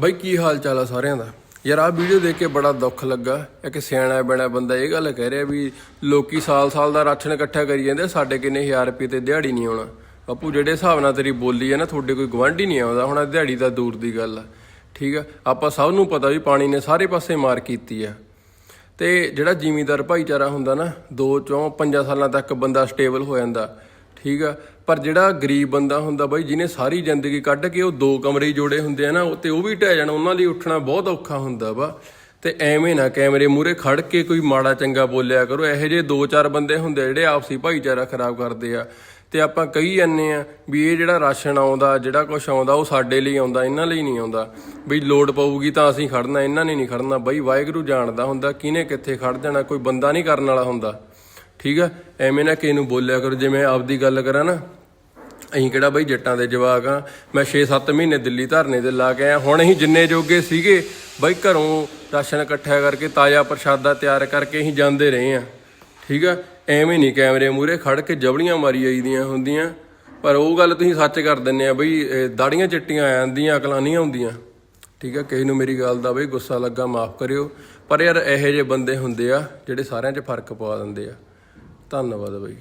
ਬਾਈ, ਕੀ ਹਾਲ ਚਾਲ ਆ ਸਾਰਿਆਂ ਦਾ? ਯਾਰ, ਆਹ ਵੀਡੀਓ ਦੇਖ ਕੇ ਬੜਾ ਦੁੱਖ ਲੱਗਾ। ਇੱਕ ਸਿਆਣਾ ਬਣਾ ਬੰਦਾ ਇਹ ਗੱਲ ਕਹਿ ਰਿਹਾ ਵੀ ਲੋਕੀ ਸਾਲ-ਸਾਲ ਦਾ ਰਾਸ਼ਨ ਇਕੱਠਾ ਕਰੀ ਜਾਂਦੇ ਸਾਡੇ ਕਿੰਨੇ ਹਜ਼ਾਰ ਰੁਪਏ ਤੇ ਦਿਹਾੜੀ ਨਹੀਂ ਆਉਣਾ। ਬਾਪੂ, ਜਿਹੜੇ ਹਿਸਾਬ ਨਾਲ ਤੇਰੀ ਬੋਲੀ ਹੈ ਨਾ, ਤੁਹਾਡੇ ਕੋਈ ਗਵਾਂਢੀ ਨਹੀਂ ਆਉਂਦਾ। ਹੁਣ ਦਿਹਾੜੀ ਤਾਂ ਦੂਰ ਦੀ ਗੱਲ ਆ, ਠੀਕ ਆ? ਆਪਾਂ ਸਭ ਨੂੰ ਪਤਾ ਵੀ ਪਾਣੀ ਨੇ ਸਾਰੇ ਪਾਸੇ ਮਾਰ ਕੀਤੀ ਆ। ਤੇ ਜਿਹੜਾ ਜ਼ਿਮੀਂਦਾਰ ਭਾਈਚਾਰਾ ਹੁੰਦਾ ਨਾ 2 ਚੋਂ 5 ਸਾਲਾਂ ਤੱਕ ਬੰਦਾ ਸਟੇਬਲ ਹੋ ਜਾਂਦਾ। ਠੀਕ ਆ। ਪਰ ਜਿਹੜਾ ਗਰੀਬ ਬੰਦਾ ਹੁੰਦਾ ਬਾਈ, ਜਿਹਨੇ ਸਾਰੀ ਜ਼ਿੰਦਗੀ ਕੱਢ ਕੇ ਉਹ ਦੋ ਕਮਰੇ ਹੀ ਜੋੜੇ ਹੁੰਦੇ ਆ ਨਾ, ਉਹ ਤੇ ਉਹ ਵੀ ਢਹਿ ਜਾਣ, ਉਹਨਾਂ ਲਈ ਉੱਠਣਾ ਬਹੁਤ ਔਖਾ ਹੁੰਦਾ ਵਾ। ਤੇ ਐਵੇਂ ਨਾ ਕੈਮਰੇ ਮੂਰੇ ਖੜ ਕੇ ਕੋਈ ਮਾੜਾ ਚੰਗਾ ਬੋਲਿਆ ਕਰੋ, ਇਹੋ ਜਿਹੇ ਦੋ ਚਾਰ ਬੰਦੇ ਹੁੰਦੇ ਆ ਜਿਹੜੇ ਆਪਸੀ ਭਾਈਚਾਰਾ ਖਰਾਬ ਕਰਦੇ ਆ। ਤੇ ਆਪਾਂ ਕਹੀ ਜਾਂਦੇ ਆ ਵੀ ਇਹ ਜਿਹੜਾ ਰਾਸ਼ਨ ਆਉਂਦਾ, ਜਿਹੜਾ ਕੁਝ ਆਉਂਦਾ, ਉਹ ਸਾਡੇ ਲਈ ਆਉਂਦਾ, ਇਹਨਾਂ ਲਈ ਨਹੀਂ ਆਉਂਦਾ। ਵੀ ਲੋੜ ਪਊਗੀ ਤਾਂ ਅਸੀਂ ਖੜਨਾ, ਇਹਨਾਂ ਨੇ ਨਹੀਂ ਖੜਨਾ। ਬਈ ਵਾਹਿਗੁਰੂ ਜਾਣਦਾ ਹੁੰਦਾ ਕਿਹਨੇ ਕਿੱਥੇ ਖੜ ਜਾਣਾ, ਕੋਈ ਬੰਦਾ ਨਹੀਂ ਕਰਨ ਵਾਲਾ ਹੁੰਦਾ। ਠੀਕ ਆ? ਐਵੇਂ ਨਾ ਕਿਸੇ ਨੂੰ ਬੋਲਿਆ ਕਰੋ ਜਿਵੇਂ ਆਪਦੀ ਗੱਲ ਕਰਾਂ ਨਾ ਅਸੀਂ ਕਿਹੜਾ ਬਈ ਜੱਟਾਂ ਦੇ ਜਵਾਕ ਆ? ਮੈਂ 6-7 ਮਹੀਨੇ ਦਿੱਲੀ ਧਰਨੇ ਤੇ ਲਾ ਕੇ ਆਇਆ, ਹੁਣ ਅਸੀਂ ਜਿੰਨੇ ਜੋਗੇ ਸੀਗੇ, ਬਈ ਘਰੋਂ ਰਾਸ਼ਨ ਇਕੱਠਾ ਕਰਕੇ ਤਾਜ਼ਾ ਪ੍ਰਸ਼ਾਦਾ ਤਿਆਰ ਕਰਕੇ ਅਸੀਂ ਜਾਂਦੇ ਰਹੇ ਆ। ਠੀਕ ਆ? ਐਵੇਂ ਨਹੀਂ ਕੈਮਰੇ ਮੂਰੇ ਖੜ ਕੇ ਜਬੜੀਆਂ ਮਾਰੀ ਆਈਦੀਆਂ ਹੁੰਦੀਆਂ। ਪਰ ਉਹ ਗੱਲ ਤੁਸੀਂ ਸੱਚ ਕਰ ਦਿੰਨੇ ਆ ਬਈ ਦਾੜੀਆਂ ਚਿੱਟੀਆਂ ਆ ਜਾਂਦੀਆਂ, ਅਕਲਾਂ ਨਹੀਂ ਆਉਂਦੀਆਂ। ਠੀਕ ਆ? ਕਿਸੇ ਨੂੰ ਮੇਰੀ ਗੱਲ ਦਾ ਬਈ ਗੁੱਸਾ ਲੱਗਾ, ਮਾਫ ਕਰਿਓ। ਪਰ ਯਾਰ ਇਹੋ ਜਿਹੇ ਬੰਦੇ ਹੁੰਦੇ ਆ, ਜਿਹੜੇ ਸਾਰਿਆਂ 'ਚ ਫ਼ਰਕ ਪਾ ਦਿੰਦੇ ਆ। ਧੰਨਵਾਦ ਬਾਈ।